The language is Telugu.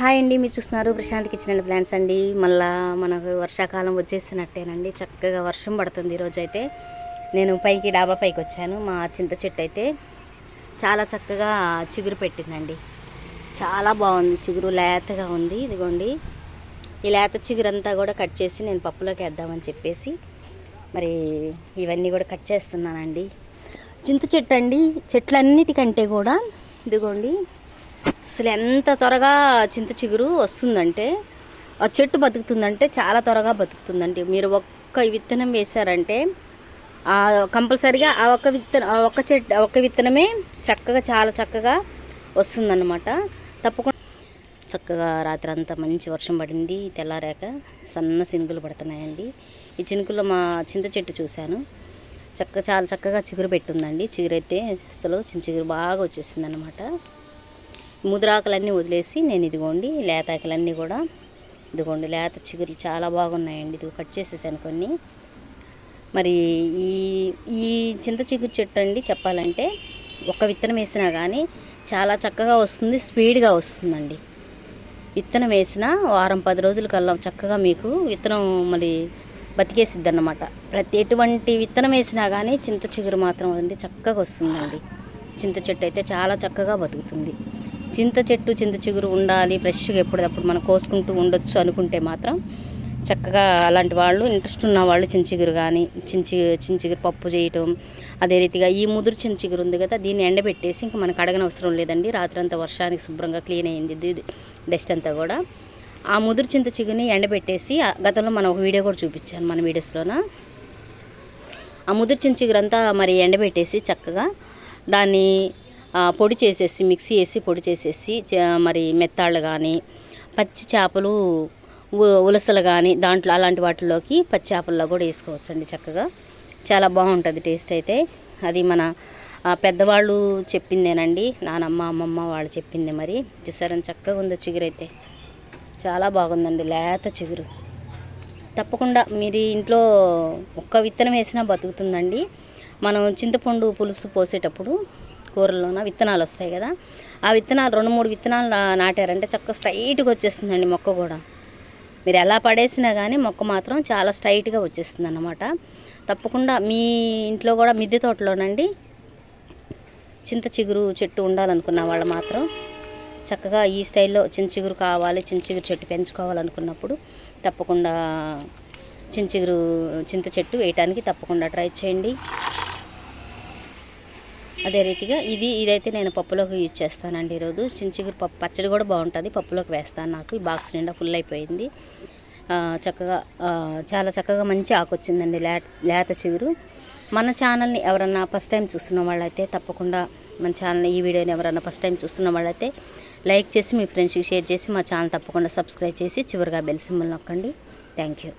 హాయ్ అండి మీరు చూస్తున్నారు ప్రశాంత్ కిచెన్ అండ్ అండి. మళ్ళా మనకు వర్షాకాలం వచ్చేసినట్టేనండి. చక్కగా వర్షం పడుతుంది ఈరోజు అయితే నేను పైకి డాబా పైకి వచ్చాను. మా చింత చెట్టు అయితే చాలా చక్కగా చిగురు పెట్టిందండి. చాలా బాగుంది చిగురు లేతగా ఉంది. ఇదిగోండి ఈ లేత చిగురంతా కూడా కట్ చేసి నేను పప్పులోకి వేద్దామని చెప్పేసి మరి ఇవన్నీ కూడా కట్ చేస్తున్నానండి. చింత చెట్టు అండి చెట్లన్నిటికంటే కూడా ఇదిగోండి అసలు ఎంత త్వరగా చింత చిగురు వస్తుందంటే ఆ చెట్టు బతుకుతుందంటే చాలా త్వరగా బతుకుతుందండి. మీరు ఒక్క విత్తనం వేశారంటే ఆ కంపల్సరిగా ఆ ఒక్క విత్తనం ఆ ఒక్క చెట్టు ఒక్క విత్తనమే చక్కగా చాలా చక్కగా వస్తుందన్నమాట. తప్పకుండా. చక్కగా రాత్రి అంతా మంచి వర్షం పడింది తెల్లారాక సన్న చినుకులు పడుతున్నాయండి. ఈ చినుకుల్లో మా చింత చెట్టు చూశాను. చక్క చాలా చక్కగా చిగురు పెట్టుందండి. చిగురైతే అసలు చిన్న చిగురు బాగా వచ్చేసింది అనమాట ముద్రాకులన్నీ వదిలేసి నేను ఇదిగోండి లేతాకులన్నీ కూడా ఇదిగోండి లేత చిగురు చాలా బాగున్నాయండి. ఇది కట్ చేసేసాను కొన్ని. మరి ఈ ఈ చింత చిగురు చెట్టు అండి చెప్పాలంటే ఒక విత్తనం వేసినా కానీ చాలా చక్కగా వస్తుంది స్పీడ్గా వస్తుందండి. విత్తనం వేసిన వారం పది రోజుల కల్లా చక్కగా మీకు విత్తనం మరి బతికేసిద్ది అన్నమాట ప్రతి ఎటువంటి విత్తనం వేసినా కానీ చింత చిగురు మాత్రం అండి చక్కగా వస్తుందండి. చింత చెట్టు అయితే చాలా చక్కగా బతుకుతుంది. చింత చెట్టు చింత చిగురు ఉండాలి ఫ్రెష్గా ఎప్పటికప్పుడు మనం కోసుకుంటూ ఉండొచ్చు అనుకుంటే మాత్రం చక్కగా అలాంటి వాళ్ళు ఇంట్రెస్ట్ ఉన్న వాళ్ళు చించిగురు కానీ చించి చించిగురు పప్పు చేయటం అదే రీతిగా ఈ ముదురు చించిగురు ఉంది కదా దీన్ని ఎండబెట్టేసి ఇంకా మనకు అడగన అవసరం లేదండి. రాత్రంతా వర్షానికి శుభ్రంగా క్లీన్ అయింది డస్ట్ అంతా కూడా. ఆ ముదురు చింత చిగురిని ఎండబెట్టేసి గతంలో మనం ఒక వీడియో కూడా చూపించాను మన వీడియోస్లోన? ఆ ముదురు చించిగురంతా మరి ఎండబెట్టేసి చక్కగా దాన్ని పొడి చేసేసి మిక్సీ వేసి పొడి చేసేసి చ- మరి మెత్తాళ్ళు కానీ పచ్చి చేపలు ఉలసలు కానీ దాంట్లో అలాంటి వాటిలోకి పచ్చి చేపల్లో కూడా వేసుకోవచ్చండి చక్కగా. చాలా బాగుంటుంది టేస్ట్ అయితే. అది మన పెద్దవాళ్ళు చెప్పిందేనండి నానమ్మ అమ్మమ్మ వాళ్ళు చెప్పింది మరి. చూసారని చక్కగా ఉందో చిగురు అయితే. చాలా బాగుందండి లేత చిగురు. తప్పకుండా మీరు ఇంట్లో ఒక్క విత్తనం వేసినా బతుకుతుందండి. మనం చింతపండు పులుసు పోసేటప్పుడు కూరల్లోన విత్తనాలు వస్తాయి కదా. ఆ విత్తనాలు రెండు మూడు విత్తనాలు నాటారంటే చక్కగా స్ట్రైట్గా వచ్చేస్తుందండి మొక్క కూడా. మీరు ఎలా పడేసినా కానీ మొక్క మాత్రం చాలా స్ట్రైట్గా వచ్చేస్తుంది అన్నమాట తప్పకుండా మీ ఇంట్లో కూడా మిద్దె తోటలోనండి చింత చిగురు చెట్టు ఉండాలనుకున్న వాళ్ళు మాత్రం చక్కగా ఈ స్టైల్లో చిన్న చిగురు కావాలి చిన్న చిగురు చెట్టు పెంచుకోవాలనుకున్నప్పుడు తప్పకుండా చింత చిగురు చింత చెట్టు వేయటానికి తప్పకుండా ట్రై చేయండి. అదే రీతిగా ఇది ఇదైతే నేను పప్పులోకి యూజ్ చేస్తానండి ఈరోజు. చింత చిగురు పప్పు పచ్చడి కూడా బాగుంటుంది. పప్పులోకి వేస్తాను నాకు. ఈ బాక్స్ నిండా ఫుల్ అయిపోయింది. చక్కగా చాలా చక్కగా మంచి ఆకు వచ్చిందండి లే లేత చిగురు. మన ఛానల్ని ఎవరన్నా ఫస్ట్ టైం చూస్తున్న వాళ్ళైతే తప్పకుండా మన ఛానల్ ఈ వీడియోని ఎవరన్నా ఫస్ట్ టైం చూస్తున్న వాళ్ళైతే లైక్ చేసి మీ ఫ్రెండ్స్కి షేర్ చేసి మా ఛానల్ తప్పకుండా సబ్స్క్రైబ్ చేసి చివరిగా బెల్ సింబల్ నొక్కండి. Thank you